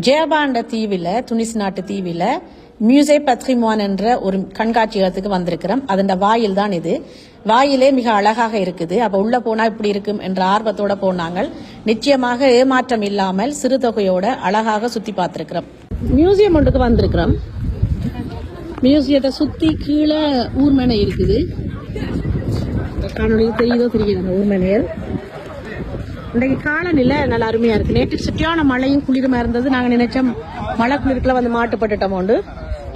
ஜெயபாண்ட தீவில் துனிஸ் நாட்டு தீவில் மியூசே பத்ரிமான் என்ற ஒரு கண்காட்சியகத்துக்கு வந்திருக்கிறோம். அதன் வாயில் தான் இது. வாயிலே மிக அழகாக இருக்குது. அப்ப உள்ள போனா இப்படி இருக்கும் என்ற ஆர்வத்தோட போனாங்க நிச்சயமாக ஏமாற்றம் இல்லாமல் சிறு தொகையோட அழகாக சுத்தி பார்த்திருக்கிறோம். மியூசியம் ஒன்றுக்கு வந்திருக்கிறோம். மியூசியத்தை சுத்தி கீழே ஊர்மனை இருக்குது. காணொலி தெரியுதோ தெரியுது? அந்த இன்றைக்கு காலநிலை நல்லா அருமையா இருக்கு. நேற்று சுற்றியான மழையும் குளிருமா இருந்தது. நாங்க நினைச்சோம் மழை குளிருக்குள்ள வந்து மாட்டுப்பட்டுட்டோம் உண்டு.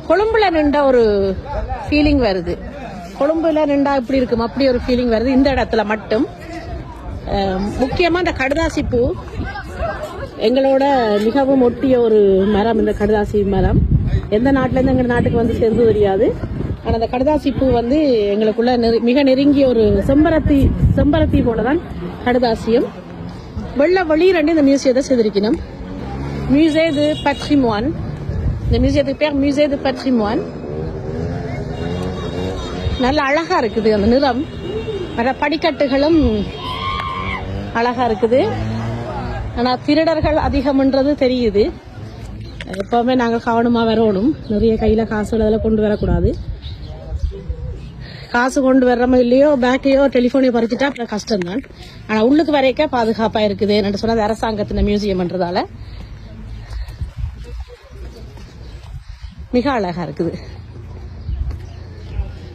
கொழும்புல நின்ற ஒரு ஃபீலிங் வருது. கொழும்புல நின்றா இப்படி இருக்கும். அப்படி ஒரு ஃபீலிங் வருது. இந்த இடத்துல மட்டும். முக்கியமாக முக்கியமா இந்த கடுதாசி பூ. எங்களோட மிகவும் ஒட்டிய ஒரு மரம் இந்த கடுதாசி மரம். எந்த நாட்டுல இருந்து எங்க நாட்டுக்கு வந்து சேர்ந்து தெரியாது. ஆனா அந்த கடுதாசி பூ வந்து எங்களுக்குள்ள நெரு- மிக நெருங்கிய ஒரு செம்பரத்தி செம்பரத்தி போல போலதான் கடுதாசியும். வெள்ள வெளி ரெண்டு இந்த மியூசியத்தை செய்திருக்கணும். மியூசே து பட்ரிமோன் இந்த மியூசியத்துக்கு பேர் மியூசே து பட்ரிமோன் நல்ல அழகா இருக்குது அந்த நிறம். பல படிக்கட்டுகளும் அழகா இருக்குது. ஆனால் திருடர்கள் அதிகம்ன்றது தெரியுது. எப்பவுமே நாங்கள் கவனமாக வரணும். நிறைய கையில் காசு அதில் கொண்டு வரக்கூடாது. காசு கொண்டு வர்றமோ இல்லையோ பேக்கையோ டெலிஃபோனையோ பறிச்சுட்டா அப்புறம் கஷ்டம்தான். ஆனால் உள்ளுக்கு வரைக்க பாதுகாப்பாக இருக்குது என்று சொன்னது அரசாங்கத்தின் மியூசியம்ன்றதால மிக அழகா இருக்குது.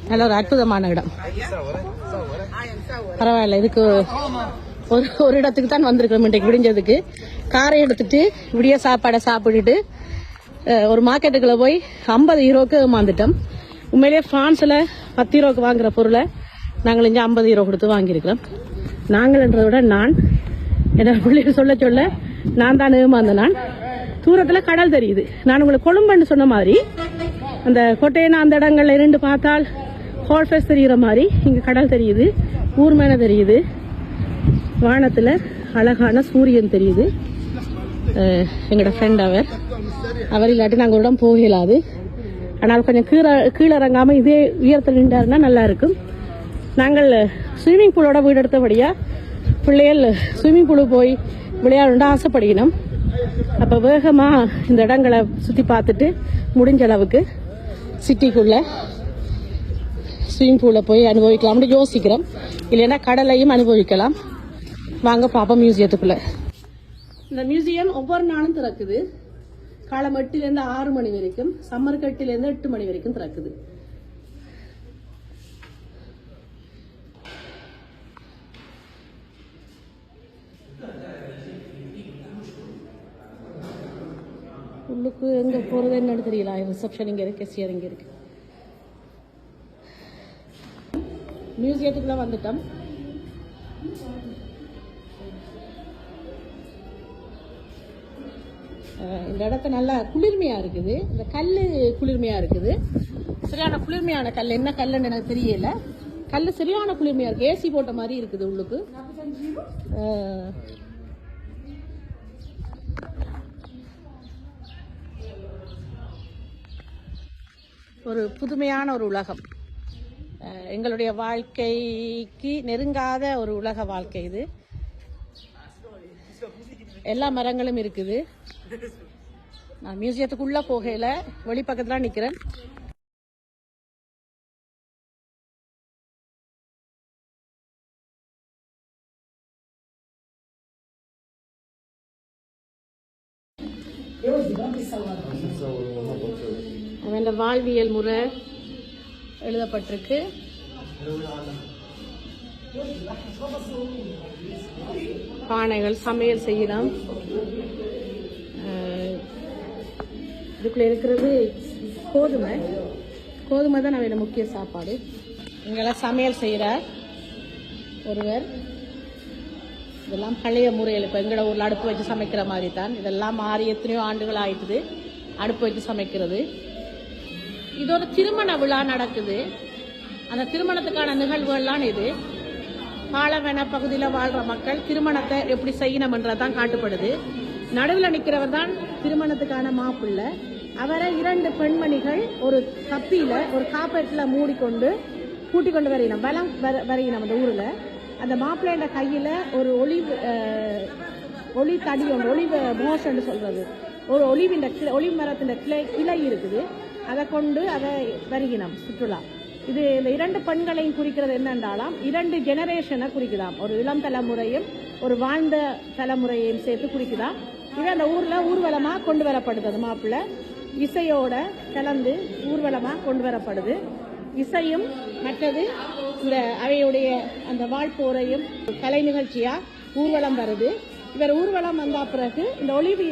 நல்ல ஒரு அற்புதமான இடம். பரவாயில்ல இதுக்கு ஒரு ஒரு இடத்துக்கு தான் வந்திருக்கிறோம் இன்றைக்கு விடிஞ்சதுக்கு காரை எடுத்துட்டு விடிய சாப்பாடை சாப்பிட்டுட்டு ஒரு மார்க்கெட்டுக்குள்ளே போய் ஐம்பது ஹீரோக்கு மாந்துட்டோம் உண்மையிலேயே ஃப்ரான்ஸில் பத்து ஹீரோக்கு வாங்குற பொருளை நாங்கள் இங்கே ஐம்பது ஹீரோ கொடுத்து வாங்கியிருக்கிறோம். நாங்கள்ன்றதை விட நான் என்ன பிள்ளைகள் சொல்ல சொல்ல நான் தான் ஏமாந்த நான். தூரத்தில் கடல் தெரியுது. நான் உங்களுக்கு கொழும்புன்னு சொன்ன மாதிரி அந்த கொட்டையனா அந்த இடங்கள்ல இருந்து பார்த்தால் ஹோல்ஃபேஸ் தெரிகிற மாதிரி இங்கே கடல் தெரியுது ஊர் தெரியுது வானத்தில் அழகான சூரியன் தெரியுது. எங்களோட ஃப்ரெண்ட் அவர். அவர் இல்லாட்டி நாங்கள் ஒரு இடம் ஆனால் கொஞ்சம் கீழே கீழே இறங்காமல் இதே உயரத்தில் நின்றாருன்னா நல்லா இருக்கும் நாங்கள் ஸ்விம்மிங் பூலோட வீடு எடுத்தபடியா பிள்ளைகள் ஸ்விம்மிங் பூலு போய் விளையாடுண்டு ஆசைப்படுகினோம். அப்போ வேகமாக இந்த இடங்களை சுற்றி பார்த்துட்டு முடிஞ்ச அளவுக்கு சிட்டிக்குள்ளே ஸ்விம்மிங் பூலில் போய் அனுபவிக்கலாம்னு யோசிக்கிறோம். இல்லைன்னா கடலையும் அனுபவிக்கலாம். வாங்க பாப்பா மியூசியத்துக்குள்ளே இந்த மியூசியம் ஒவ்வொரு நாளும் திறக்குது. காலம் எட்டுலேருந்து ஆறு மணி வரைக்கும் சம்மர் கட்டிலேருந்து எட்டு மணி வரைக்கும் திறக்குது. உள்ளுக்கு எங்க போறது என்னன்னு தெரியல. ரிசப்ஷன் இங்க இருக்கு கெசியர் இங்க இருக்கு. மியூசியத்துக்குள்ள வந்துட்டோம். இந்த இடத்த நல்லா குளிர்மையாக இருக்குது. இந்த கல் குளிர்மையாக இருக்குது. சரியான குளிர்மையான கல். என்ன கல்லுன்னு எனக்கு தெரியல. கல் சரியான குளிர்மையாக இருக்குது ஏசி போட்ட மாதிரி இருக்குது உள்ளுக்கு. ஒரு புதுமையான ஒரு உலகம். எங்களுடைய வாழ்க்கைக்கு நெருங்காத ஒரு உலக வாழ்க்கை இது. எல்லா மரங்களும் இருக்குது. நான் மியூசியத்துக்குள்ள போகையில வெளி பக்கத்துல நிக்கிறேன். அவன் வாழ்வியல் முறை எழுதப்பட்டிருக்கு. பானைகள் சமையல் செய்யலாம். இதுக்குள்ளே இதுக்குள்ள இருக்கிறது கோதுமை. கோதுமை தான் நம்ம முக்கிய சாப்பாடு. இங்கெல்லாம் சமையல் செய்கிறார் ஒருவர். இதெல்லாம் பழைய முறையில் இப்போ எங்களோட ஊரில் அடுப்பு வச்சு சமைக்கிற மாதிரி தான் இதெல்லாம் மாறி எத்தனையோ ஆண்டுகள் ஆயிட்டுது. அடுப்பு வச்சு சமைக்கிறது. இது ஒரு திருமண விழா நடக்குது. அந்த திருமணத்துக்கான நிகழ்வுகள்லாம் இது. பாலவன பகுதியில் வாழ்கிற மக்கள் திருமணத்தை எப்படி செய்யணும்ன்றதான் காட்டுப்படுது. நடுவில் நிற்கிறவர் தான் திருமணத்துக்கான மாப்பிள்ளை. அவரை இரண்டு பெண்மணிகள் ஒரு கப்பியில ஒரு காப்பேட்டில் மூடிக்கொண்டு கூட்டிக் கொண்டு வரையினோம் வலம் வர- வரையினோம் அந்த ஊரில். அந்த மாப்பிள்ளையோட கையில் ஒரு ஒளி ஒளி தடி ஒன்று ஒளி மோஷன்னு சொல்கிறது ஒரு ஒளிவின் கிளை ஒளி மரத்தின் கிளை கிளை இருக்குது. அதை கொண்டு அதை வருகினோம் சுற்றுலா. இது இந்த இரண்டு பெண்களையும் குறிக்கிறது என்னென்றாலாம் இரண்டு ஜெனரேஷனை குறிக்குதாம். ஒரு இளம் தலைமுறையும் ஒரு வாழ்ந்த தலைமுறையையும் சேர்த்து குறிக்குதாம். இது அந்த ஊரில் ஊர்வலமாக கொண்டு வரப்படுது அந்த மாப்பிள்ளை இசையோட கலந்து ஊர்வலமாக கொண்டு வரப்படுது இசையும் மற்றது இந்த அவையுடைய அந்த வாழ்ப்போரையும் கலை நிகழ்ச்சியாக ஊர்வலம் வருது. இவர் ஊர்வலம் வந்த பிறகு இந்த ஒளிவி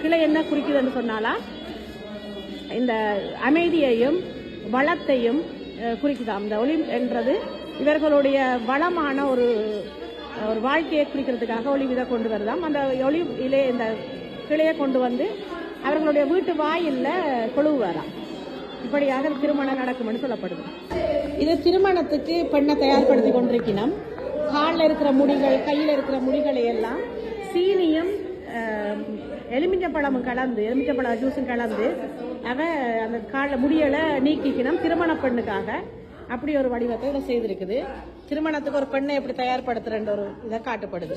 கிளை என்ன குறிக்குதுன்னு சொன்னாலா இந்த அமைதியையும் வளத்தையும் குறிக்குதாம். இந்த ஒளி என்றது இவர்களுடைய வளமான ஒரு ஒரு வாழ்க்கையை குறிக்கிறதுக்காக ஒளி விதை கொண்டு வருதாம். அந்த ஒளி இலே இந்த கிளையை கொண்டு வந்து அவர்களுடைய வீட்டு வாயில்ல கொழுவுவாராம். இப்படியாக திருமணம் நடக்கும்னு சொல்லப்படுது. இது திருமணத்துக்கு பெண்ணை தயார்படுத்தி கொண்டிருக்கணும் காலில் இருக்கிற முடிகள் கையில் இருக்கிற முடிகளை எல்லாம் சீனியும் எலுமிச்சை எலுமிச்சம்பழமும் கலந்து எலுமிச்சம்பழம் ஜூஸும் கலந்து அவ அந்த காலில் முடியலை நீக்கிக்கணும் திருமண பெண்ணுக்காக. அப்படி ஒரு வடிவத்தை இதை செய்திருக்குது. திருமணத்துக்கு ஒரு பெண்ணை எப்படி தயார்படுத்துறன்ற ஒரு இதை காட்டப்படுது.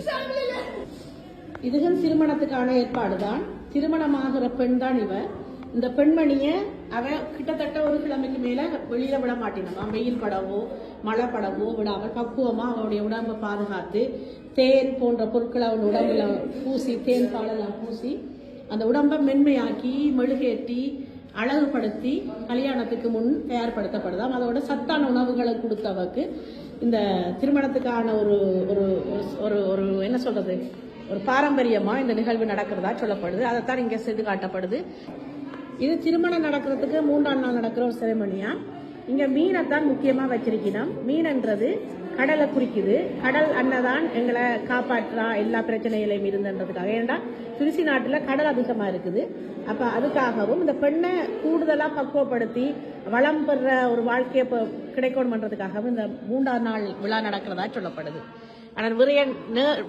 இதுகள் திருமணத்துக்கான ஏற்பாடு தான் திருமணமாகிற பெண் தான் இவ. இந்த பெண்மணியை அவன் கிட்டத்தட்ட ஒரு கிழமைக்கு மேல வெளியில விட மாட்டினான் வெயில் படவோ மழை படவோ விடாமல் பக்குவமா அவனுடைய உடம்பை பாதுகாத்து தேன் போன்ற பொருட்களை அவன் உடம்புல பூசி தேன் பாலெல்லாம் பூசி அந்த உடம்பை மென்மையாக்கி மெழுகேற்றி அழகுபடுத்தி கல்யாணத்துக்கு முன் தயார்படுத்தப்படுதாம் அதோட சத்தான உணவுகளை கொடுத்தவக்கு இந்த திருமணத்துக்கான ஒரு ஒரு ஒரு ஒரு என்ன சொல்றது? ஒரு பாரம்பரியமாக இந்த நிகழ்வு நடக்கிறதா சொல்லப்படுது. அதைத்தான் இங்கே செய்து காட்டப்படுது. இது திருமணம் நடக்கிறதுக்கு மூன்றாம் நாள் நடக்கிற ஒரு செரமனியா இங்க மீனைத்தான் முக்கியமா வச்சிருக்கணும். மீன்ன்றது கடலை குறிக்குது. கடல் அன்னதான் எங்களை காப்பாற்றா எல்லா பிரச்சனைகளையும் இருந்துன்றதுக்காக. ஏன்னா திருச்சி நாட்டில் கடல் அதிகமா இருக்குது. அப்ப அதுக்காகவும் இந்த பெண்ணை கூடுதலா பக்குவப்படுத்தி வளம் பெற ஒரு வாழ்க்கையை ப- கிடைக்கணும்ன்றதுக்காகவும் இந்த மூன்றாம் நாள் விழா நடக்கிறதா சொல்லப்படுது. ஆனால் நிறைய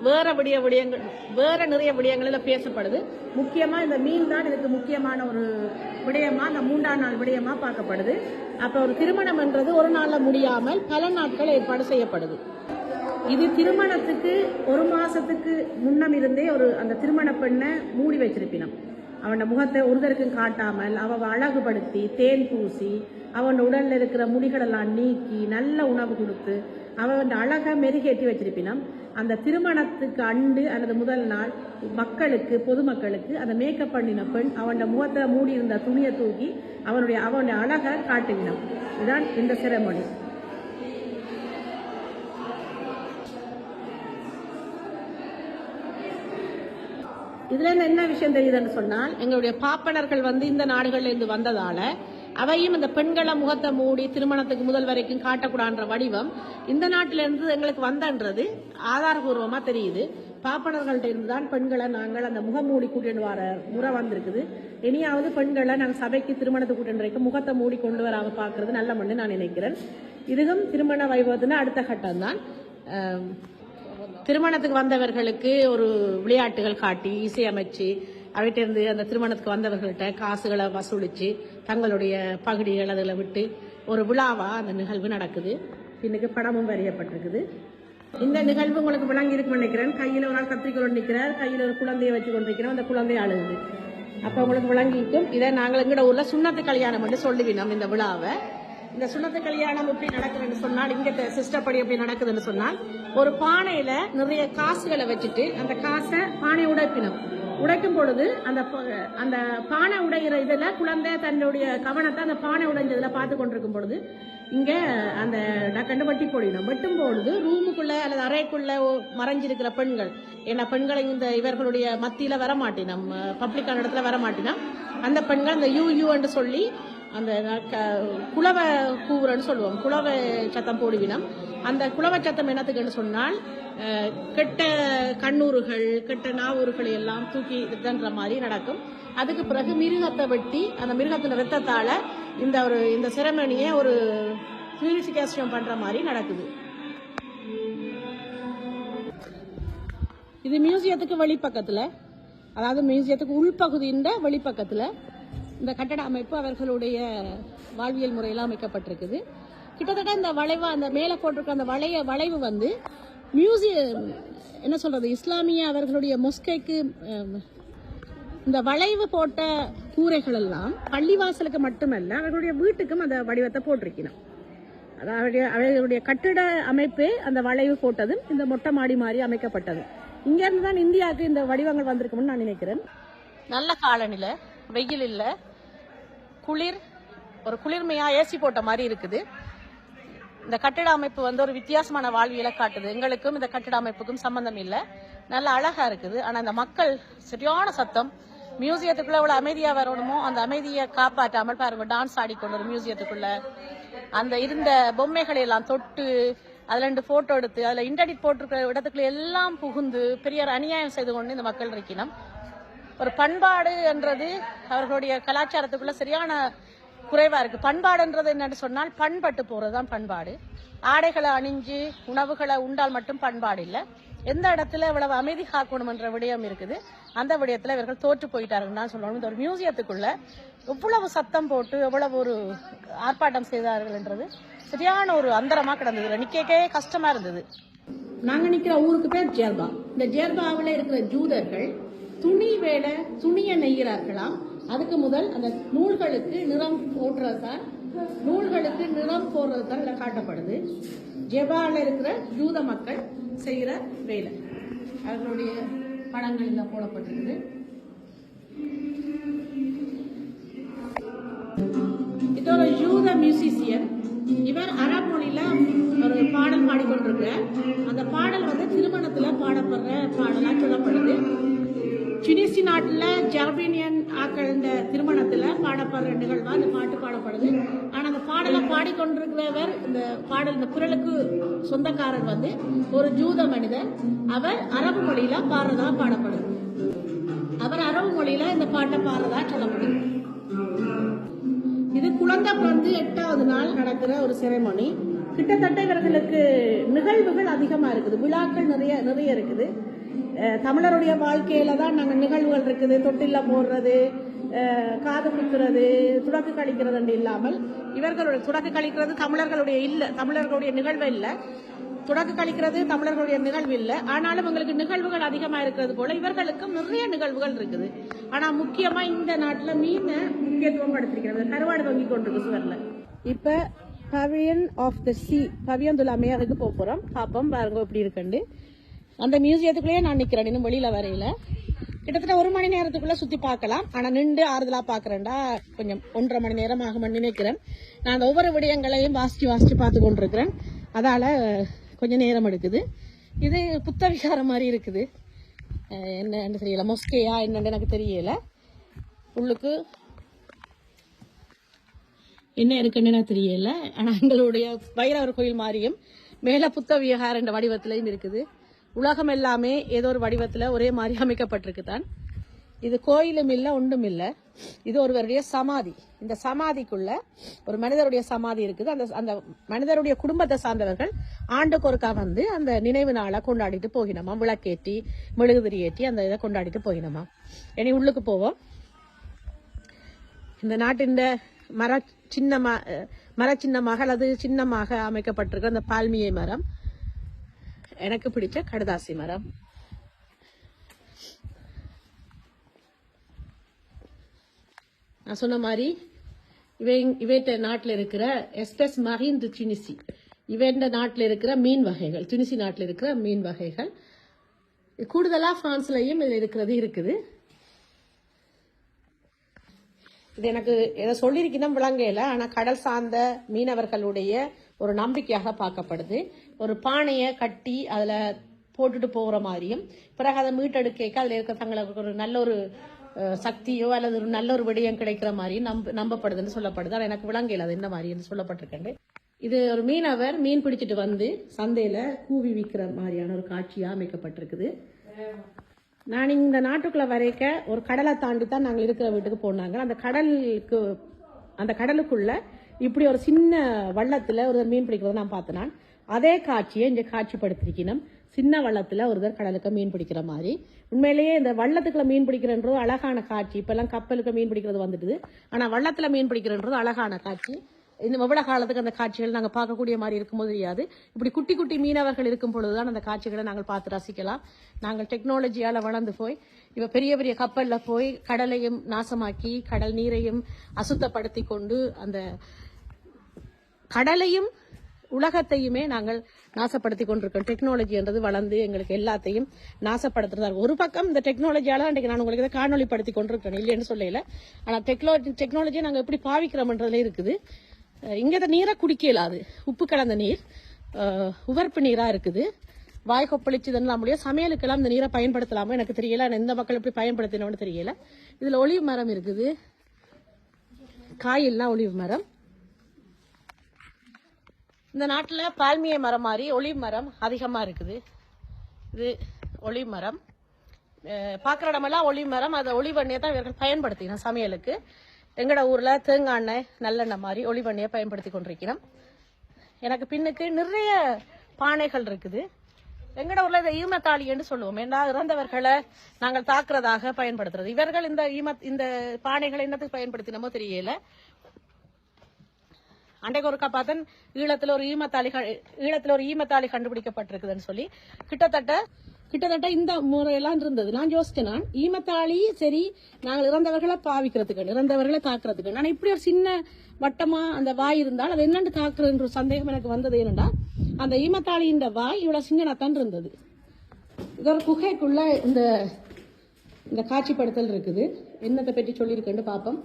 வேற விடிய விடயங்கள் வேற நிறைய விடயங்களில் பேசப்படுது. முக்கியமாக இந்த மீன் தான் இதுக்கு முக்கியமான ஒரு விடயமா இந்த மூன்றாம் நாள் விடயமா பார்க்கப்படுது. அப்போ ஒரு திருமணம் என்றது ஒரு நாளில் முடியாமல் பல நாட்கள் ஏற்பாடு செய்யப்படுது. இது திருமணத்துக்கு ஒரு மாசத்துக்கு முன்னம் இருந்தே ஒரு அந்த திருமண பெண்ணை மூடி வச்சிருப்பினம் அவனோட முகத்தை ஒருதருக்கும் காட்டாமல் அவ அழகுபடுத்தி தேன் பூசி அவன் உடல்ல இருக்கிற முடிகளெல்லாம் நீக்கி நல்ல உணவு கொடுத்து அவன் அழகை மெருகேற்றி வச்சிருப்பினம். அந்த திருமணத்துக்கு அண்டு அல்லது முதல் நாள் மக்களுக்கு பொதுமக்களுக்கு அந்த மேக்கப் பண்ணின பெண் அவன் முகத்தை மூடி இருந்த துணியை தூக்கி அவனுடைய அவனுடைய அழகை காட்டுவினம். இதுதான் இந்த செரமொனி இதுல என்ன விஷயம் தெரியுதுன்னு சொன்னால் எங்களுடைய பாப்பனர்கள் வந்து இந்த நாடுகள்ல இருந்து வந்ததால அவையும் இந்த பெண்களை முகத்தை மூடி திருமணத்துக்கு முதல் வரைக்கும் காட்டக்கூடான்ற வடிவம் இந்த நாட்டிலிருந்து எங்களுக்கு வந்தன்றது. ஆதாரபூர்வமாக தெரியுது. பாப்பனர்கள்ட்ட இருந்து தான் பெண்களை நாங்கள் அந்த முகம் மூடி கூட்டிட்டு வர முறை வந்திருக்குது. இனியாவது பெண்களை நாங்கள் சபைக்கு திருமணத்துக்கு கூட்டிட்டு வரைக்கும் முகத்தை மூடி கொண்டு வராம பார்க்கறது நல்ல மண்ணு நான் நினைக்கிறேன். இதுவும் திருமண வைபவத்தின் அடுத்த கட்டம் தான் திருமணத்துக்கு வந்தவர்களுக்கு ஒரு விளையாட்டுகள் காட்டி இசையமைச்சு அவர்கிட்ட அந்த திருமணத்துக்கு வந்தவர்கள்ட்ட காசுகளை வசூலிச்சு தங்களுடைய பகுதிகள் அதில் விட்டு ஒரு விழாவாக அந்த நிகழ்வு நடக்குது. இன்னைக்கு படமும் வரையப்பட்டிருக்குது. இந்த நிகழ்வு உங்களுக்கு விளங்கி இருக்கும்னு நினைக்கிறேன். கையில் ஒரு நாள் கத்திரிக்கொண்டு நிற்கிறார் கையில் ஒரு குழந்தையை வச்சு கொண்டிருக்கிறோம். அந்த குழந்தை அழுகுது. அப்போ உங்களுக்கு விளங்கிக்கும் இதை நாங்கள் எங்கட ஊரில் சுண்ணத்து கல்யாணம் என்று சொல்லுவினோம் இந்த விழாவை. இந்த சுண்ணத்து கல்யாணம் எப்படி நடக்குதுன்னு சொன்னால் இங்கே சிஸ்டர் படி எப்படி நடக்குதுன்னு சொன்னால் ஒரு பானையில் நிறைய காசுகளை வச்சுட்டு அந்த காசை பானையை உடைப்பினோம் உடைக்கும் பொழுது அந்த ப- அந்த பானை உடைகிற இதில் குழந்தை தன்னுடைய கவனத்தை அந்த பானை உடைஞ்சதில் பார்த்து கொண்டிருக்கும் பொழுது இங்கே அந்த டக்கண்டு வட்டி போடணும் வெட்டும் பொழுது ரூமுக்குள்ளே அல்லது அறைக்குள்ளே மறைஞ்சிருக்கிற பெண்கள் ஏன்னா பெண்களை இந்த இவர்களுடைய மத்தியில் வரமாட்டினோம் பப்ளிக்கான இடத்துல வரமாட்டினோம் அந்த பெண்கள் அந்த யூ யூ என்று சொல்லி அந்த க- கூவுறன்னு சொல்லுவோம். குலவ சத்தம் போடுவினம். அந்த குலவ சத்தம் என்னத்துக்குன்னு சொன்னால் கெட்ட கண்ணூறுகள் கெட்ட நாவூறுகளை எல்லாம் தூக்கி இதுன்ற மாதிரி நடக்கும். அதுக்கு பிறகு மிருகத்தை வெட்டி அந்த மிருகத்தின் ரத்தத்தால் இந்த ஒரு இந்த செரமணியை ஒரு பியூரிஃபிகேஷன் பண்ணுற மாதிரி நடக்குது. இது மியூசியத்துக்கு வெளிப்பக்கத்துல அதாவது மியூசியத்துக்கு உள்பகுதியின் வெளிப்பக்கத்துல இந்த கட்டட அமைப்பு அவர்களுடைய வாழ்வியல் முறையில் அமைக்கப்பட்டிருக்குது. கிட்டத்தட்ட இந்த வளைவு அந்த மேலே போட்டிருக்க அந்த வளைய வளைவு வந்து மியூசியம் என்ன சொல்கிறது இஸ்லாமிய அவர்களுடைய மொஸ்கைக்கு இந்த வளைவு போட்ட கூரைகள் எல்லாம் பள்ளிவாசலுக்கு மட்டுமல்ல அவர்களுடைய வீட்டுக்கும் அந்த வடிவத்தை போட்டிருக்கணும். அதாவது அவர்களுடைய கட்டிட அமைப்பு அந்த வளைவு போட்டதும் இந்த மொட்டை மாடி மாதிரி அமைக்கப்பட்டது. இங்கேருந்து தான் இந்தியாவுக்கு இந்த வடிவங்கள் வந்திருக்கும்னு நான் நினைக்கிறேன். நல்ல காலநிலை வெயில் இல்லை. குளிர் ஒரு குளிர்மையா ஏசி போட்ட மாதிரி இருக்குது. இந்த கட்டிட அமைப்பு வந்து ஒரு வித்தியாசமான வாழ்வியலை காட்டுது எங்களுக்கும் இந்த கட்டிட அமைப்புக்கும் சம்பந்தம் இல்லை. நல்ல அழகா இருக்குது. ஆனா இந்த மக்கள் சரியான சத்தம். மியூசியத்துக்குள்ள எவ்வளவு அமைதியா வரணுமோ அந்த அமைதியை காப்பாற்றாமல் பாருங்க டான்ஸ் ஆடிக்கொண்டு ஒரு மியூசியத்துக்குள்ள. அந்த இருந்த பொம்மைகளை எல்லாம் தொட்டு அதுல ரெண்டு போட்டோ எடுத்து அதுல இன்டர்நெட் போட்டிருக்கிற இடத்துக்குள்ள எல்லாம் புகுந்து பெரிய அநியாயம் செய்து கொண்டு இந்த மக்கள் இருக்கணும் ஒரு பண்பாடு என்றது அவர்களுடைய கலாச்சாரத்துக்குள்ள சரியான குறைவா இருக்கு. பண்பாடுன்றது என்னன்னு சொன்னால் பண்பட்டு போறதுதான் பண்பாடு. ஆடைகளை அணிஞ்சு உணவுகளை உண்டால் மட்டும் பண்பாடு இல்லை. எந்த இடத்துல இவ்வளவு அமைதி காக்கணும் என்ற விடயம் இருக்குது அந்த விடயத்துல இவர்கள் தோற்று போயிட்டாருன்னு தான் சொல்லணும். இந்த ஒரு மியூசியத்துக்குள்ள எவ்வளவு சத்தம் போட்டு எவ்வளவு ஒரு ஆர்ப்பாட்டம் செய்தார்கள் என்றது சரியான ஒரு அந்தரமா கிடந்தது நிக்கவே கஷ்டமா இருந்தது. நாங்க நிக்கிற ஊருக்கு பேர் ஜேர்பா. இந்த ஜேர்பாவில் இருக்கிற ஜூதர்கள் துணி வேலை துணியை நெய்கிறார்களாம் அதுக்கு முதல் அந்த நூல்களுக்கு நிறம் போடுறதுதான் நூல்களுக்கு நிறம் போடுறது தான் இதில் காட்டப்படுது. ஜெபால இருக்கிற யூத மக்கள் செய்கிற வேலை. அவர்களுடைய படங்கள் இதில் போடப்பட்டிருக்குது. இது ஒரு யூத மியூசிசியன் இவர் அரபு மொழியில ஒரு பாடல் பாடிக்கொண்டிருக்கிறார். அந்த பாடல் வந்து திருமணத்துல பாடப்படுற பாடலா சொல்லப்படுது. சினிசி நாட்டில் ஜார்பீனியன் ஆக்கள் இந்த திருமணத்தில் பாடப்படுற நிகழ்வாக அந்த பாட்டு பாடப்படுது. ஆனால் அந்த பாடலை பாடிக்கொண்டிருக்கிறவர் இந்த பாடல் இந்த குரலுக்கு சொந்தக்காரர் வந்து ஒரு ஜூத மனிதர். அவர் அரபு மொழியில் பாடுறதா பாடப்படுது. அவர் அரபு மொழியில் இந்த பாட்டை பாடுறதா சொல்லப்படுது. இது குழந்தை பிறந்து எட்டாவது நாள் நடக்கிற ஒரு செரமோனி கிட்டத்தட்ட இவர்களுக்கு நிகழ்வுகள் அதிகமாக இருக்குது. விழாக்கள் நிறைய நிறைய இருக்குது. தமிழருடைய வாழ்க்கையில தான் நாங்கள் நிகழ்வுகள் இருக்குது. தொட்டில்ல போடுறது காது குத்துறது துடக்கு கழிக்கிறது இல்லாமல் இவர்களுடைய துடக்கு கழிக்கிறது தமிழர்களுடைய இல்லை தமிழர்களுடைய நிகழ்வு இல்லை. துடக்கு கழிக்கிறது தமிழர்களுடைய நிகழ்வு இல்லை. ஆனாலும் எங்களுக்கு நிகழ்வுகள் அதிகமாக இருக்கிறது போல இவர்களுக்கும் நிறைய நிகழ்வுகள் இருக்குது. ஆனால் முக்கியமாக இந்த நாட்டில் மீனை முக்கியத்துவம் படுத்திருக்கிறது கருவாடு தொங்கி கொண்டிருக்கு சுவரில். இப்போ Paviyan of the C Paviyan துலாமையாருக்கு போக போகிறோம் பாப்போம் பாருங்க எப்படி இருக்குண்டு அந்த மியூசியத்துக்குள்ளேயே நான் நிக்கிறேன். இன்னும் வெளியில வரையில கிட்டத்தட்ட ஒரு மணி நேரத்துக்குள்ள சுத்தி பார்க்கலாம். ஆனா நின்று ஆறுதலா பாக்குறேன்டா கொஞ்சம் ஒன்றரை மணி நேரம் ஆகும்னு நினைக்கிறேன். நான் அந்த ஒவ்வொரு விடயங்களையும் வாசிச்சு வாசிச்சு பார்த்து கொண்டிருக்கிறேன். அதால கொஞ்சம் நேரம் எடுக்குது. இது புத்தவிகாரம் மாதிரி இருக்குது. என்னன்னு தெரியல. மொஸ்கேயா என்னன்னு எனக்கு தெரியல. உள்ளுக்கு என்ன இருக்குன்னு எனக்கு தெரியல. ஆனா எங்களுடைய பைரவர் கோயில் மாதிரியும் மேல புத்த விகார வடிவத்திலையும் இருக்குது. உலகம் எல்லாமே ஏதோ ஒரு வடிவத்தில் ஒரே மாதிரி அமைக்கப்பட்டிருக்கு தான் இது கோயிலும் இல்லை ஒன்றும் இல்லை. இது ஒருவருடைய சமாதி. இந்த சமாதிக்குள்ள ஒரு மனிதருடைய சமாதி இருக்குது. அந்த அந்த மனிதருடைய குடும்பத்தை சார்ந்தவர்கள் ஆண்டுக்கு ஒருக்கா வந்து அந்த நினைவு நாளை கொண்டாடிட்டு போகினோமா விளக்கேற்றி மெழுகுதிரி ஏற்றி அந்த இதை கொண்டாடிட்டு போகினோமா இனி உள்ளுக்கு போவோம். இந்த நாட்டின் மர சின்னமா மர சின்னமாக அல்லது சின்னமாக அமைக்கப்பட்டிருக்கிற அந்த பால்மியை மரம். எனக்கு பிடிச்ச கடுதாசி மரம். நான் சொன்ன மாதிரி இவை இவைட்ட நாட்டில் இருக்கிற எஸ்பெஸ் மகின் டு துனிசி இவன் நாட்டில் இருக்கிற மீன் வகைகள் துனிசி நாட்டில் இருக்கிற மீன் வகைகள். கூடுதலாக பிரான்ஸ்லையும் இதில் இருக்கிறது இருக்குது. இது எனக்கு எதை சொல்லியிருக்கணும் விளங்கையில் ஆனால் கடல் சார்ந்த மீனவர்களுடைய ஒரு நம்பிக்கையாக பார்க்கப்படுது. ஒரு பானையை கட்டி அதில் போட்டுட்டு போகிற மாதிரியும் பிறகு அதை மீட்டெடுக்க அதில் இருக்க தங்களுக்கு ஒரு நல்ல ஒரு சக்தியோ அல்லது ஒரு நல்ல ஒரு விடயம் கிடைக்கிற மாதிரியும் நம்ப நம்பப்படுதுன்னு சொல்லப்படுது. ஆனால் எனக்கு விளங்கையில் அது என்ன மாதிரி சொல்லப்பட்டிருக்கேன். இது ஒரு மீனவர் மீன் பிடிச்சிட்டு வந்து சந்தையில் கூவி விற்கிற மாதிரியான ஒரு காட்சியாக அமைக்கப்பட்டிருக்குது. நான் இந்த நாட்டுக்குள்ளே வரைக்க ஒரு கடலை தாண்டி தான் நாங்கள் இருக்கிற வீட்டுக்கு போனாங்க. அந்த கடலுக்கு அந்த கடலுக்குள்ள இப்படி ஒரு சின்ன வள்ளத்தில் ஒரு மீன் பிடிக்கிறத நான் பார்த்தேன் நான். அதே காட்சியை இங்கே காட்சிப்படுத்திருக்கணும். சின்ன வள்ளத்தில் ஒருத்தர் கடலுக்கு மீன் பிடிக்கிற மாதிரி. உண்மையிலேயே இந்த வள்ளத்துக்குள்ள மீன் பிடிக்கிறன்றது அழகான காட்சி. இப்போல்லாம் கப்பலுக்கு மீன் பிடிக்கிறது வந்துடுது ஆனால் வள்ளத்தில் மீன் பிடிக்கிறன்றது அழகான காட்சி. இந்த எவ்வளோ காலத்துக்கு அந்த காட்சிகள் நாங்கள் பார்க்கக்கூடிய மாதிரி இருக்கும்போது தெரியாது. இப்படி குட்டி குட்டி மீனவர்கள் இருக்கும் பொழுதுதான் அந்த காட்சிகளை நாங்கள் பார்த்து ரசிக்கலாம். நாங்கள் டெக்னாலஜியால் வளர்ந்து போய் இப்போ பெரிய பெரிய கப்பலில் போய் கடலையும் நாசமாக்கி கடல் நீரையும் அசுத்தப்படுத்தி கொண்டு அந்த கடலையும் உலகத்தையுமே நாங்கள் நாசப்படுத்தி கொண்டிருக்கோம். டெக்னாலஜி என்றது வளர்ந்து எங்களுக்கு எல்லாத்தையும் நாசப்படுத்துறதா இருக்கும் ஒரு பக்கம் இந்த டெக்னாலஜியால அன்றைக்கு நான் உங்களுக்கு இதை காணொளிப்படுத்தி கொண்டிருக்கிறேன். இல்லைன்னு சொல்லல. ஆனா டெக்னாலஜி டெக்னாலஜியை நாங்கள் எப்படி பாவிக்கிறோம்ன்றதுல இருக்குது. இங்கே நீரை குடிக்கலாது உப்பு கலந்த நீர். உவர்ப்பு நீரா இருக்குது. வாய் கொப்பளிச்சதுன்னா முடியும் சமையலுக்கெல்லாம் இந்த நீரை பயன்படுத்தலாமா? எனக்கு தெரியல. எந்த மக்கள் எப்படி பயன்படுத்தினோன்னு தெரியல. இதில் ஒளிவு மரம் இருக்குது. காயெல்லாம் ஒளிவு மரம். இந்த நாட்டில் பால்மிய மரம் மாதிரி ஒளி மரம் அதிகமாக இருக்குது. இது ஒளி மரம். பார்க்குற இடமெல்லாம் ஒளி மரம். அதை ஒளிவண்ணியை தான் இவர்கள் பயன்படுத்தினோம் சமையலுக்கு. எங்கட ஊரில் தேங்காய் எண்ணெய் நல்லெண்ணெய் மாதிரி ஒளிவண்ணியை பயன்படுத்தி கொண்டிருக்கிறோம். எனக்கு பின்னுக்கு நிறைய பானைகள் இருக்குது. எங்கட ஊர்ல இதை ஈமத்தாளின்னு சொல்லுவோம். ஏன்னா இறந்தவர்களை நாங்கள் தாக்குறதாக பயன்படுத்துறது. இவர்கள் இந்த ஈம இந்த பானைகளை என்னத்துக்கு பயன்படுத்தினமோ தெரியல. அன்றைக்கு ஒருக்கா பார்த்தேன் ஈழத்தில் ஒரு ஈமத்தாளி ஈழத்தில் ஒரு ஈமத்தாளி கண்டுபிடிக்கப்பட்டிருக்குதுன்னு சொல்லி கிட்டத்தட்ட கிட்டத்தட்ட இந்த முறையெல்லாம் இருந்தது. நான் யோசிச்சேன் நான் ஈமத்தாளி சரி நாங்கள் இறந்தவர்களை பாவிக்கிறதுக்கு இறந்தவர்களை தாக்குறதுக்கு. நான் இப்படி ஒரு சின்ன வட்டமா அந்த வாய் இருந்தால் அது என்னன்னு தாக்குறதுன்ற ஒரு சந்தேகம் எனக்கு வந்தது என்னென்னா அந்த ஈமத்தாளியின் வாய் இவ்வளவு சின்னத்தான் இருந்தது. இது ஒரு குகைக்குள்ள இந்த இந்த காட்சிப்படுத்தல் இருக்குது. என்னத்தை பற்றி சொல்லியிருக்கேன்னு பார்ப்போம்.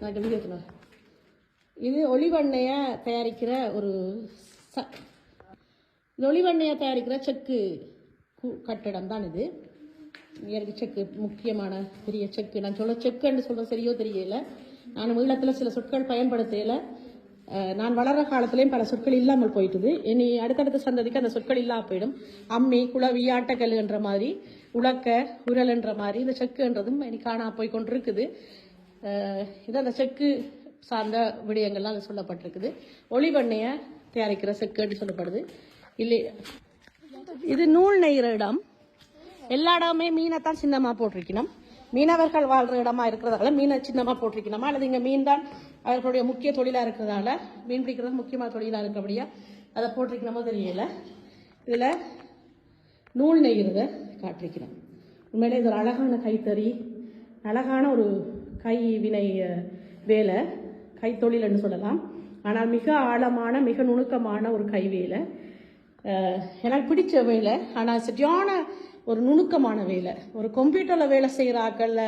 நான் இந்த இது ஒளிவண்ணையை தயாரிக்கிற ஒரு ச இது ஒளிவண்ணையை தயாரிக்கிற செக்கு கட்டடம் தான் இது. எனக்கு செக்கு முக்கியமான பெரிய செக்கு. நான் சொல்ல செக்குன்னு சொல்றது சரியோ தெரியல. நான் ஈழத்தில் சில சொற்கள் பயன்படுத்தலை. நான் வளர்ற காலத்துலேயும் பல சொற்கள் இல்லாமல் போயிட்டுது. இனி அடுத்தடுத்த சந்ததிக்கு அந்த சொற்கள் இல்லாமல் போயிடும். அம்மி குளவி ஆட்டக்கல்ன்ற மாதிரி உலக்க உரல்ன்ற மாதிரி இந்த செக்குன்றதும் இனி காணா போய் கொண்டிருக்குது. இது அந்த செக்கு சார்ந்த விடயங்கள்லாம் அது சொல்லப்பட்டிருக்குது. ஒளிவண்ணையை தயாரிக்கிற செக்குன்னு சொல்லப்படுது. இல்லை இது நூல் நெய்கிற இடம். எல்லா இடமே மீனைத்தான் சின்னமாக போட்டிருக்கணும். மீனவர்கள் வாழ்கிற இடமா இருக்கிறதால மீனை சின்னமாக போட்டிருக்கணுமா? அல்லது இங்கே மீன் தான் அவர்களுடைய முக்கிய தொழிலாக இருக்கிறதால மீன் பிடிக்கிறது முக்கியமான தொழிலாக இருக்கபடியா அதை போட்டிருக்கணுமோ தெரியல. இதில் நூல் நெய்கிறத காட்டிருக்கணும். உண்மையிலே இது ஒரு அழகான கைத்தறி அழகான ஒரு கை வினை வேலை. கைத்தொழில் என்று சொல்லலாம். ஆனால் மிக ஆழமான மிக நுணுக்கமான ஒரு கை வேலை எனக்கு பிடிச்ச வேலை ஆனால் சரியான ஒரு நுணுக்கமான வேலை. ஒரு கம்ப்யூட்டரில் வேலை செய்கிற ஆக்களில்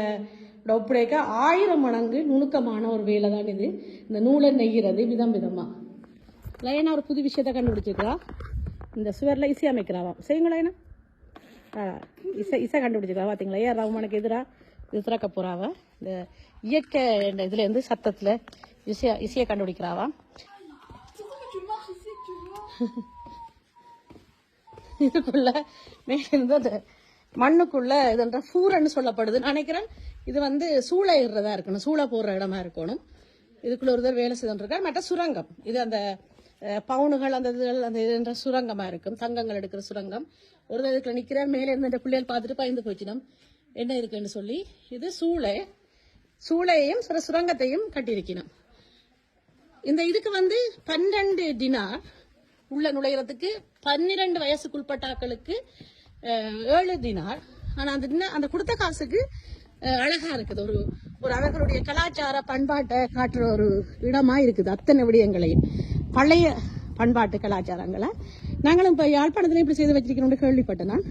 ஒப்படைக்க ஆயிரம் மடங்கு நுணுக்கமான ஒரு வேலை தான் இது. இந்த நூலை நெய்கிறது விதம் விதமாக லயனா ஒரு புது விஷயத்த கண்டுபிடிச்சிருக்கா இந்த சுவரில் இசை அமைக்கிறாவாம் செய்யுங்களா லைனா இசை இசை கண்டுபிடிச்சிருக்கா பார்த்தீங்களா ஏன் ரவுமனுக்கு எதிராக இது திறக்க இந்த இயற்கை இந்த சத்தத்தில் இசையா இசையை கண்டுபிடிக்கிறாவா? இதுக்குள்ள மேலிருந்து அது மண்ணுக்குள்ள இதுன்ற சூரன்னு சொல்லப்படுது. நான் நினைக்கிறேன் இது வந்து சூளை இடுறதா இருக்கணும். சூளை போடுற இடமா இருக்கணும். இதுக்குள்ள ஒருத்தர் வேலை செய்துட்டு மற்ற சுரங்கம். இது அந்த பவுனுகள் அந்த இதுகள் அந்த இதுன்ற சுரங்கமா இருக்கும். தங்கங்கள் எடுக்கிற சுரங்கம். ஒரு இதுக்குள்ள நிக்கிறார். மேலே இருந்து இந்த பிள்ளைகள் பார்த்துட்டு பயந்து போச்சுனம் என்ன இருக்குன்னு சொல்லி இது சூளை. சூளையையும் சில சுரங்கத்தையும் கட்டியிருக்கணும். இந்த இதுக்கு வந்து பன்னெண்டு டினார் உள்ள நுழையிறதுக்கு பன்னிரெண்டு வயசுக்குட்பட்டாக்களுக்கு ஏழு தினார் ஆனால் அந்த தின அந்த கொடுத்த காசுக்கு அழகாக அழகா இருக்குது. ஒரு ஒரு அவர்களுடைய கலாச்சார பண்பாட்டை காட்டுற ஒரு இடமா இருக்குது அத்தனை விடயங்களையும். பழைய பண்பாட்டு கலாச்சாரங்களை. நாங்களும் இப்போ யாழ்ப்பாணத்துல இப்படி செய்து வச்சிருக்கணும்னு கேள்விப்பட்டேன் நான்.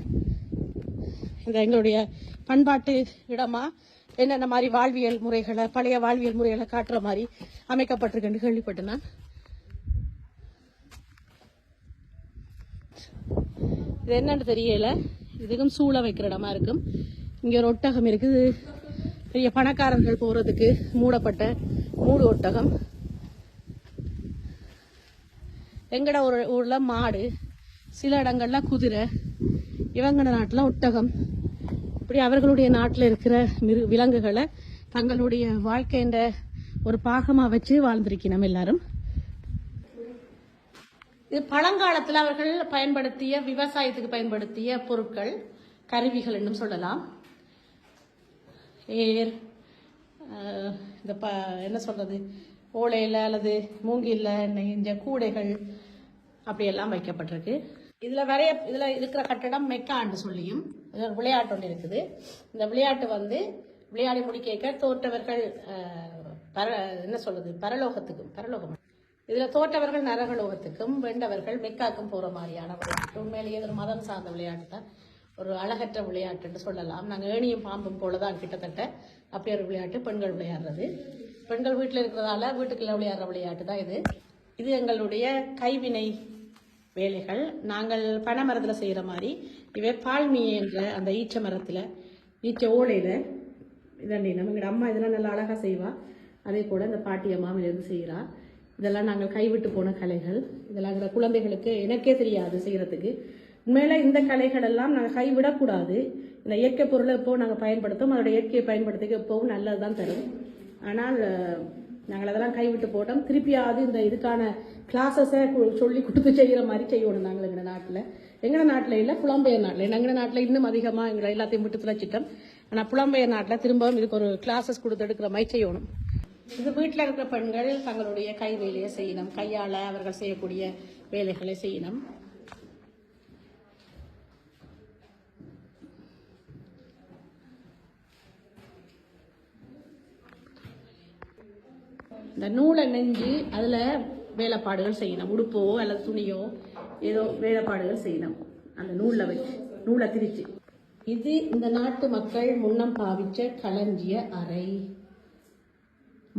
இந்த எங்களுடைய பண்பாட்டு இடமா என்னென்ன மாதிரி வாழ்வியல் முறைகளை பழைய வாழ்வியல் முறைகளை காட்டுற மாதிரி அமைக்கப்பட்டிருக்குன்னு கேள்விப்பட்டேன் நான். இது என்னன்னு தெரியல. இதுக்கும் சூழ வைக்கிற இடமா இருக்கும். இங்க ஒரு ஒட்டகம் இருக்குது. பெரிய பணக்காரர்கள் போறதுக்கு மூடப்பட்ட மூடு ஒட்டகம். எங்கட ஒரு ஊர்ல மாடு சில இடங்கள்ல குதிரை. இவங்கட நாட்டுல ஒட்டகம். இப்படி அவர்களுடைய நாட்டில் இருக்கிற மிரு விலங்குகளை தங்களுடைய வாழ்க்கைன்ற ஒரு பாகமாக வச்சு வாழ்ந்திருக்கணும் எல்லாரும். இது பழங்காலத்தில் அவர்கள் பயன்படுத்திய விவசாயத்துக்கு பயன்படுத்திய பொருட்கள் கருவிகள் என்றும் சொல்லலாம். ஏர் இந்த ப என்ன சொல்கிறது ஓலையில் அல்லது மூங்கில் இந்த கூடைகள் அப்படியெல்லாம் வைக்கப்பட்டிருக்கு. இதில் வரைய இதில் இருக்கிற கட்டடம் மெக்கான்னு சொல்லியும் விளையாட்டு ஒன்று இருக்குது. இந்த விளையாட்டு வந்து விளையாடி முடிக்க தோற்றவர்கள் பர என்ன சொல்றது பரலோகத்துக்கும் பரலோகம். இதில் தோற்றவர்கள் நரகலோகத்துக்கும் வெண்டவர்கள் மெக்காக்கும் போகிற மாதிரியான விளையாட்டு. உண்மையிலேயே ஒரு மதம் சார்ந்த விளையாட்டு தான். ஒரு அழகற்ற விளையாட்டுன்னு சொல்லலாம். நாங்கள் ஏணியும் பாம்பும் போல தான் கிட்டத்தட்ட அப்படி ஒரு விளையாட்டு பெண்கள் விளையாடுறது. பெண்கள் வீட்டில் இருக்கிறதால வீட்டுக்குள்ளே விளையாடுற விளையாட்டு தான் இது. இது எங்களுடைய கைவினை வேலைகள். நாங்கள் பனை மரத்தில் செய்கிற மாதிரி இவை பால்மி என்ற அந்த ஈச்ச மரத்தில் ஈச்ச ஓலையில் இதண்டி நம்மளோட அம்மா இதெல்லாம் நல்லா அழகாக செய்வா. அதே போல் இந்த பாட்டி அம்மாவிலிருந்து செய்கிறாள் இதெல்லாம் நாங்கள் கைவிட்டு போன கலைகள். இதெல்லாம் குழந்தைகளுக்கு எனக்கே தெரியாது செய்கிறதுக்கு உண்மையில இந்த கலைகள் எல்லாம் நாங்கள் கைவிடக்கூடாது இந்த இயற்கை பொருளை எப்போ நாங்கள் பயன்படுத்தும் அதோட இயற்கையை பயன்படுத்திக்க எப்போவும் நல்லது தான் தரும். ஆனால் நாங்கள் அதெல்லாம் கைவிட்டு போட்டோம். திருப்பியாவது இந்த இதுக்கான கிளாஸஸை சொல்லி கொடுத்து செய்கிற மாதிரி செய்யணும் நாங்கள் எங்கள் நாட்டில். எங்கள் நாட்டில் இல்லை புலம்பெயர் நாட்டில். எங்கள் நாட்டில் இன்னும் அதிகமாக எங்களை எல்லாத்தையும் விட்டு துளைச்சிட்டோம் ஆனால் புலம்பெயர் நாட்டில் திரும்பவும் இதுக்கு ஒரு கிளாஸஸ் கொடுத்து எடுக்கிற மாதிரி செய்யணும். இது வீட்டில் இருக்கிற பெண்கள் தங்களுடைய கை வேலையை செய்யணும். கையால் அவர்கள் செய்யக்கூடிய வேலைகளை செய்யணும். இந்த நூலை நெஞ்சு அதில் வேலைப்பாடுகள் செய்யணும். உடுப்போ அல்லது துணியோ ஏதோ வேலைப்பாடுகள் செய்யணும். அந்த நூலில் வச்சு நூலை திரிச்சு இது இந்த நாட்டு மக்கள் முன்னம் பாவிச்ச களஞ்சிய அறை.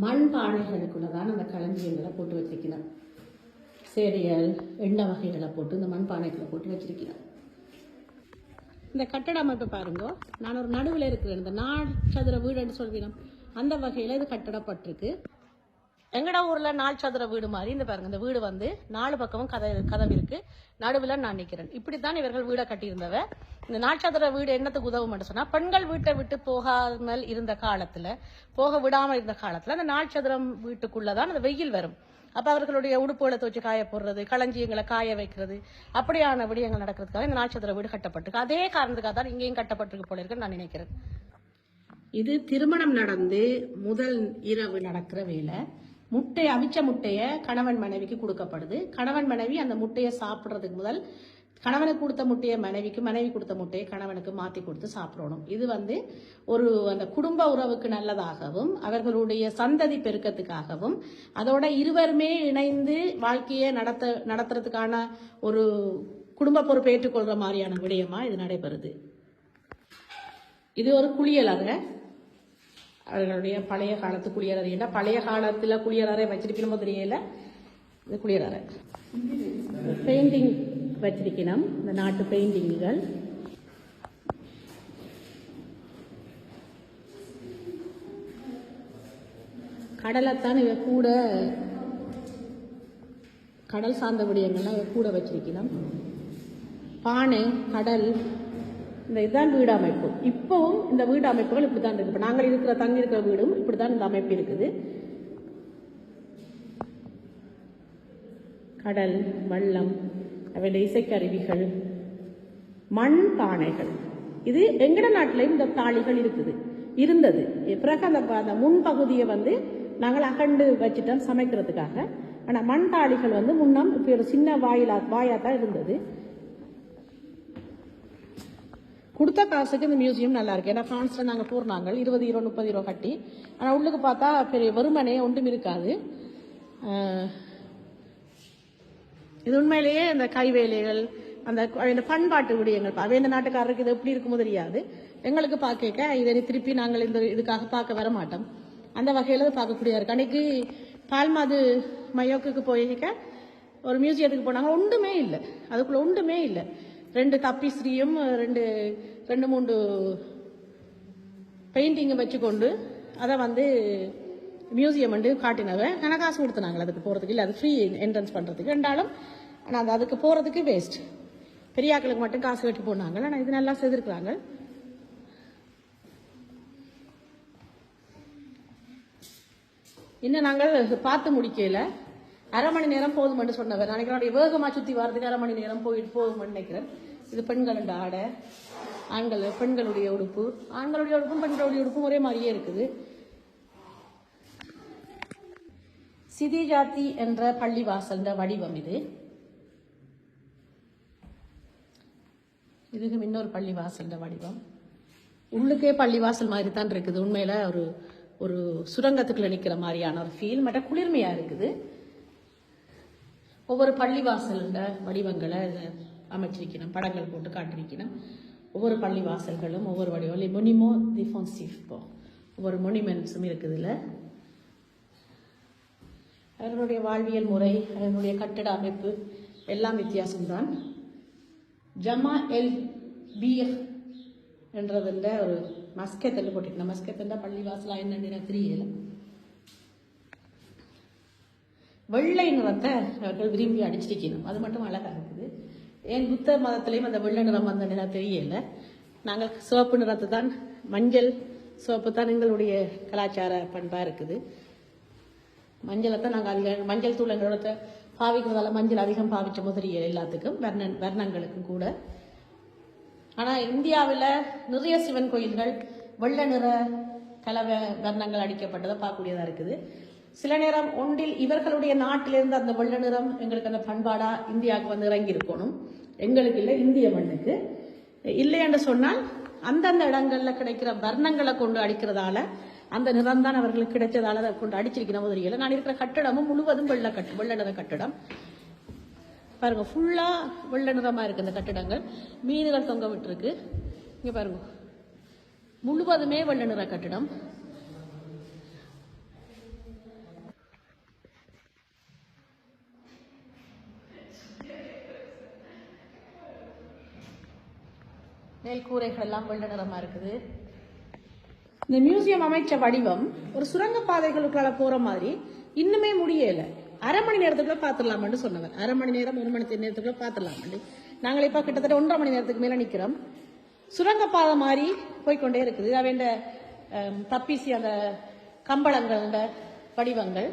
மண் பானைகளுக்குள்ள தான் அந்த களஞ்சியங்களை போட்டு வச்சிருக்கிறோம் சேரியல் எண்ணெய் வகைகளை போட்டு இந்த மண் பானைகளை போட்டு வச்சிருக்கிறோம் இந்த கட்டட அமைப்பு பாருங்க. நான் ஒரு நடுவில் இருக்கிறேன். இந்த நாட்சதுர வீடுன்னு சொல்கிறேன் அந்த வகையில் இது கட்டடப்பட்டிருக்கு. எங்கட ஊர்ல நாலு சதுர வீடு மாதிரி? இந்த பாருங்க இந்த வீடு வந்து நாலு பக்கமும் கதை கதவு இருக்கு. நடுவில் நான் நிக்கிறேன். இப்படித்தான் இவர்கள் வீடை கட்டியிருந்தவ. இந்த நாலு சதுர வீடு என்னத்துக்கு உதவும் சொன்னா பெண்கள் வீட்டை விட்டு போகாமல் இருந்த காலத்துல போக விடாமல் இருந்த காலத்துல அந்த நாள் சதுரம் வீட்டுக்குள்ளதான் அந்த வெயில் வரும். அப்ப அவர்களுடைய உடுப்புகளை துவச்சு காய போடுறது களஞ்சியங்களை காய வைக்கிறது அப்படியான விடயங்கள் நடக்கிறதுக்காக இந்த நாட்சத்திர வீடு கட்டப்பட்டிருக்கு. அதே காரணத்துக்காக தான் இங்கேயும் கட்டப்பட்டிருக்கு போல இருக்குன்னு நான் நினைக்கிறேன். இது திருமணம் நடந்து முதல் இரவு நடக்கிற வேலை. முட்டை அவிச்ச முட்டையை கணவன் மனைவிக்கு கொடுக்கப்படுது. கணவன் மனைவி அந்த முட்டையை சாப்பிட்றதுக்கு முதல் கணவனுக்கு கொடுத்த முட்டையை மனைவிக்கு மனைவி கொடுத்த முட்டையை கணவனுக்கு மாத்தி கொடுத்து சாப்பிடணும். இது வந்து ஒரு அந்த குடும்ப உறவுக்கு நல்லதாகவும் அவர்களுடைய சந்ததி பெருக்கத்துக்காகவும் அதோட இருவருமே இணைந்து வாழ்க்கையை நடத்த நடத்துறதுக்கான ஒரு குடும்ப பொறுப்பை ஏற்றுக்கொள்கிற மாதிரியான விடயமா இது நடைபெறுது. இது ஒரு குளியலறை அவர்களுடைய பழைய காலத்து குளியலறை ஏன்னா பழைய காலத்துல குளியலறை வச்சிருக்கணுமோ தெரியல. இது குளியலறை பெயிண்டிங் வச்சிருக்கணும். இந்த நாட்டு பெயிண்டிங்குகள் கடலைத்தான் இவ கூட கடல் சார்ந்த விடயங்கள்லாம் இவ கூட வச்சிருக்கணும். பானை கடல் இந்த இதுதான் வீடு அமைப்பு. இப்போவும் இந்த வீடு அமைப்புகள் இப்படி தான் இருக்கு. இப்போ நாங்கள் இருக்கிற தங்கி இருக்கிற வீடும் இப்படி தான் இந்த அமைப்பு இருக்குது. கடல் வள்ளம் அவையில் இசைக்கருவிகள் மண் பானைகள். இது எங்கட நாட்டிலையும் இந்த தாளிகள் இருக்குது. இருந்தது. பிறகு அந்த அந்த முன்பகுதியை வந்து நாங்கள் அகண்டு வச்சுட்டோம் சமைக்கிறதுக்காக. ஆனால் மண் தாளிகள் வந்து முன்னம் இப்போ ஒரு சின்ன வாயிலா வாயாக தான் இருந்தது. கொடுத்த காசுக்கு இந்த மியூசியம் நல்லா இருக்கு ஏன்னா பிரான்ஸ்ல நாங்கள் போறாங்க இருபது இருபது முப்பது யூரோ கட்டி. ஆனால் உள்ளுக்கு பார்த்தா பெரிய வெறுமனே ஒன்றும் இருக்காது. இது உண்மையிலேயே இந்த கைவேலைகள் அந்த இந்த பண்பாட்டு விடயங்கள் அவை இந்த நாட்டுக்காரருக்கு இது எப்படி இருக்குமோ தெரியாது. எங்களுக்கு பார்க்க இதை திருப்பி நாங்கள் இந்த இதுக்காக பார்க்க வர மாட்டோம். அந்த வகையில் பார்க்கக்கூடிய இருக்கு. அன்னைக்கு பால்மாது மயோக்குக்கு போயிருக்க ஒரு மியூசியத்துக்கு போனாங்க. ஒன்றுமே இல்லை. அதுக்குள்ள ஒன்றுமே இல்லை. ரெண்டு தப்பிஸ்ரீயும் ரெண்டு ரெண்டு மூன்று பெயிண்டிங்கை வச்சுக்கொண்டு அதை வந்து மியூசியம் வந்து காட்டினவ. ஆனால் காசு கொடுத்தனாங்க அதுக்கு போகிறதுக்கு இல்லை அது ஃப்ரீ என்ட்ரன்ஸ் பண்ணுறதுக்கு ரெண்டாலும் ஆனால் அது அதுக்கு போகிறதுக்கு வேஸ்ட் பெரியாக்களுக்கு மட்டும் காசு கட்டி போனாங்க ஆனால் இது நல்லா செய்திருக்கிறாங்க இன்னும் நாங்கள் பார்த்து முடிக்கல. அரை மணி நேரம் போதும்னு சொன்னவர். நினைக்கிறேன் வேகமாக சுற்றி வர்றதுக்கு அரை மணி நேரம் போயிட்டு போகும்னு நினைக்கிறேன். இது பெண்களோட ஆடை ஆண்கள் பெண்களுடைய உடுப்பு ஆண்களுடைய உடுப்பும் பெண்களுடைய உடுப்பும் ஒரே மாதிரியே இருக்குது. சிதி ஜாத்தி என்ற பள்ளிவாசல் வடிவம் இது. இதுக்கு இன்னொரு பள்ளிவாசல் வடிவம். உள்ளுக்கே பள்ளிவாசல் மாதிரி தான் இருக்குது. உண்மையில ஒரு ஒரு சுரங்கத்துக்குள்ள நிற்கிற மாதிரியான ஒரு ஃபீல் மற்ற குளிர்மையா இருக்குது. ஒவ்வொரு பள்ளிவாசல் வடிவங்களை அமைச்சிருக்கணும் படங்கள் போட்டு காட்டிருக்கணும். ஒவ்வொரு பள்ளிவாசல்களும் ஒவ்வொரு வடிவம். மொனிமோ டிஃபான்சிவ் இப்போ. ஒவ்வொரு மொனிமெண்ட்ஸும் இருக்குது இல்லை அவர்களுடைய வாழ்வியல் முறை அவர்களுடைய கட்டிட அமைப்பு எல்லாம் வித்தியாசம்தான். ஜமா எல் பீர் என்றதில் ஒரு மஸ்கெத்தல் போட்டிருக்கேன் மஸ்கெத்தல் பள்ளிவாசலா என்ன தெரியல. வெள்ளை நிறத்தை அவர்கள் விரும்பி அடிச்சிருக்கணும். அது மட்டும் அழகாக இருக்குது. ஏன் புத்த மதத்திலையும் அந்த வெள்ளை நிறம் அந்த நிறம் தெரியல. நாங்கள் சிவப்பு நிறத்தை தான் மஞ்சள் சிவப்பு தான் எங்களுடைய கலாச்சார பண்பாக இருக்குது. மஞ்சளை தான் நாங்கள் அதிக மஞ்சள் தூள் எங்களோட பாவிக்கிறதால மஞ்சள் அதிகம் பாவிச்ச முதலிய எல்லாத்துக்கும் வர்ணன் வர்ணங்களுக்கும் கூட. ஆனால் இந்தியாவில் நிறைய சிவன் கோயில்கள் வெள்ளை நிற கலவை வர்ணங்கள் அடிக்கப்பட்டதை பார்க்கக்கூடியதாக இருக்குது. சில நேரம் ஒன்றில் இவர்களுடைய நாட்டிலிருந்து அந்த வெள்ளை நிறம் எங்களுக்கு அந்த பண்பாடா இந்தியாவுக்கு வந்து இறங்கி இருக்கணும் எங்களுக்கு இல்லை இந்திய மண்ணுக்கு. இல்லை என்று சொன்னால் அந்தந்த இடங்கள்ல கிடைக்கிற வர்ணங்களை கொண்டு அடிக்கிறதால அந்த நிறம் தான் அவர்களுக்கு கிடைச்சதால அதை கொண்டு அடிச்சிருக்கிற முதலியில் நான் இருக்கிற கட்டடமும் முழுவதும் வெள்ள கட்டு வெள்ளை நிற கட்டடம். பாருங்க ஃபுல்லா வெள்ளை நிறமா இருக்கு இந்த கட்டிடங்கள். மீன்கள் தொங்க விட்டுருக்கு. இங்க பாருங்க. முழுவதுமே வெள்ளை நிற கட்டிடம். மேல் கூரைகள் எல்லாம் வெள்ளை நிறமா இருக்குது. இந்த மியூசியம் அமைச்ச வடிவம் ஒரு சுரங்க பாதைகளுக்குள்ள போற மாதிரி இன்னுமே முடியல. அரை மணி நேரத்துக்குள்ள பாத்துடலாம்னு சொன்னவர் அரை மணி நேரம் ஒரு மணி நேரத்துக்குள்ள பாத்துடலாம்னு நாங்கள் இப்ப கிட்டத்தட்ட ஒன்றரை மணி நேரத்துக்கு மேல நிக்கிறோம். சுரங்க பாதை மாதிரி போய்க்கொண்டே இருக்குது. அவன் தப்பிசி அந்த கம்பளங்கள் வடிவங்கள்.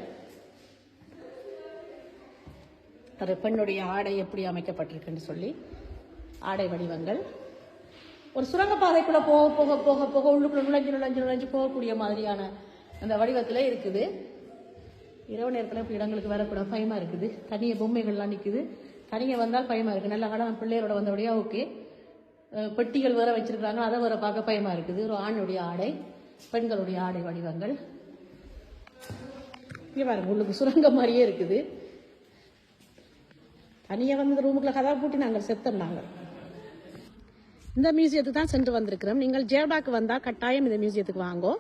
ஒரு பெண்ணுடைய ஆடை எப்படி அமைக்கப்பட்டிருக்குன்னு சொல்லி ஆடை வடிவங்கள். ஒரு சுரங்கப்பாதைக்குள்ள போக போக போக போக உள்ளுக்குள்ள நுழைஞ்சு நுழைஞ்சு நுழைஞ்சு போகக்கூடிய மாதிரியான அந்த வடிவத்துல இருக்குது. இரவு நேரத்தில் இப்போ இடங்களுக்கு வரக்கூட பயமா இருக்குது. தனிய பொம்மைகள்லாம் நிற்குது தனிய வந்தால் பயமா இருக்கு. நல்ல கடை பிள்ளையரோட வந்தபடியா ஓகே. பெட்டிகள் வேற வச்சிருக்கிறாங்க. அதை வேற பார்க்க பயமா இருக்குது. ஒரு ஆணுடைய ஆடை பெண்களுடைய ஆடை வடிவங்கள். இங்கே பாருங்க உள்ளுக்கு சுரங்கம் மாதிரியே இருக்குது. தனியாக வந்து ரூமுக்குள்ள கதா பூட்டி நாங்கள் செத்தோம் நாங்கள் இந்த மியூசியத்துக்கு தான் சென்று வந்திருக்கிறோம். நீங்கள் ஜேர்பாக்கு வந்தால் கட்டாயம் இந்த மியூசியத்துக்கு வாங்கோ.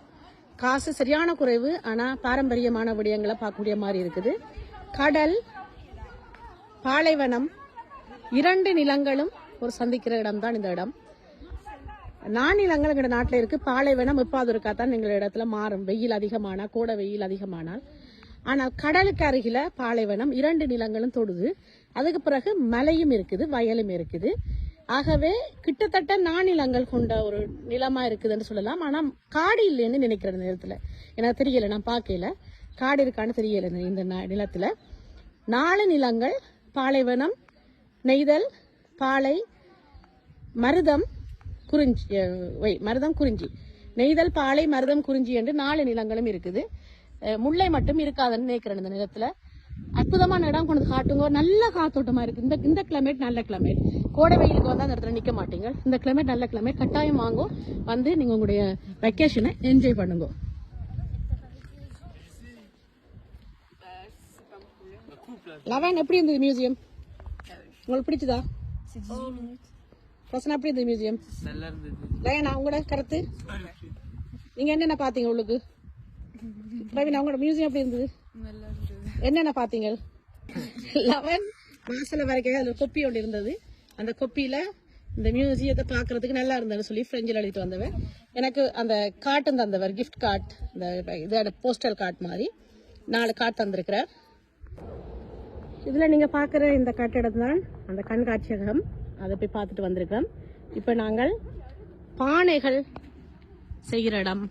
காசு சரியான குறைவு ஆனால் பாரம்பரியமான விடயங்களை பார்க்கக்கூடிய மாதிரி இருக்குது. கடல் பாலைவனம் இரண்டு நிலங்களும் ஒரு சந்திக்கிற இடம் தான் இந்த இடம். நானிலங்கள் எங்கள் நாட்டில் இருக்குது பாலைவனம் எப்பாவது இருக்கா தான் எங்கள் இடத்துல மாறும். வெயில் அதிகமானா கூட வெயில் அதிகமானால். ஆனால் கடலுக்கு அருகில் பாலைவனம் இரண்டு நிலங்களும் தொடுது. அதுக்கு பிறகு மலையும் இருக்குது வயலும் இருக்குது. ஆகவே கிட்டத்தட்ட நானிலங்கள் கொண்ட ஒரு நிலமா இருக்குதுன்னு சொல்லலாம். ஆனா காடு இல்லைன்னு நினைக்கிற நேரத்துல. எனக்கு தெரியல நான் பார்க்கல. காடு இருக்கான்னு தெரியல இந்த- இந்த ந- நிலத்துல. நாலு நிலங்கள் பாலைவனம் நெய்தல் பாலை மருதம் குறிஞ்சி ஒய் வை மருதம் குறிஞ்சி. நெய்தல் பாலை மருதம் குறிஞ்சி என்று நாலு நிலங்களும் இருக்குது. முல்லை மட்டும் இருக்காதுன்னு நினைக்கிறேன் இந்த நிலத்துல. அற்புதமான இடம் கொண்டு வந்து காட்டுங்க நல்ல காத்தோட்டமா இருக்கு. இந்த இந்த கிளைமேட் நல்ல கிளைமேட் கோடை வெயிலுக்கு வந்து அந்த இடத்துல நிக்க மாட்டீங்க. இந்த கிளைமேட் நல்ல கிளைமேட் கட்டாயம் வாங்கும் வந்து நீங்க உங்களுடைய வெக்கேஷனை என்ஜாய் பண்ணுங்க. லவன் எப்படி இருந்தது மியூசியம் உங்களுக்கு பிடிச்சதா? ரசனா எப்படி இருந்தது மியூசியம் லயனா உங்களோட கருத்து? நீங்க என்னென்ன பாத்தீங்க உங்களுக்கு ரவினா உங்களோட மியூசியம் எப்படி இருந்தது? என்னென்ன பாத்தீங்க லெவன்? மாசல வரைக்கும் அதுல கொப்பி ஒன்று இருந்தது. அந்த கொப்பியில் இந்த மியூசியத்தை பார்க்குறதுக்கு நல்லா இருந்ததுன்னு சொல்லி ஃப்ரெஞ்சில் எழுதிட்டு வந்தவன். எனக்கு அந்த காட்டும் தந்தவர் கிஃப்ட் கார்ட் இந்த இதோட போஸ்டல் கார்ட் மாதிரி. நாலு கார்ட் தந்திருக்கிறார். இதில் நீங்கள் பார்க்குற இந்த கட்டிடம் தான் அந்த கண்காட்சியகம். அதை போய் பார்த்துட்டு வந்திருக்கோம் இப்போ நாங்கள் பானைகள் செய்கிற இடம்.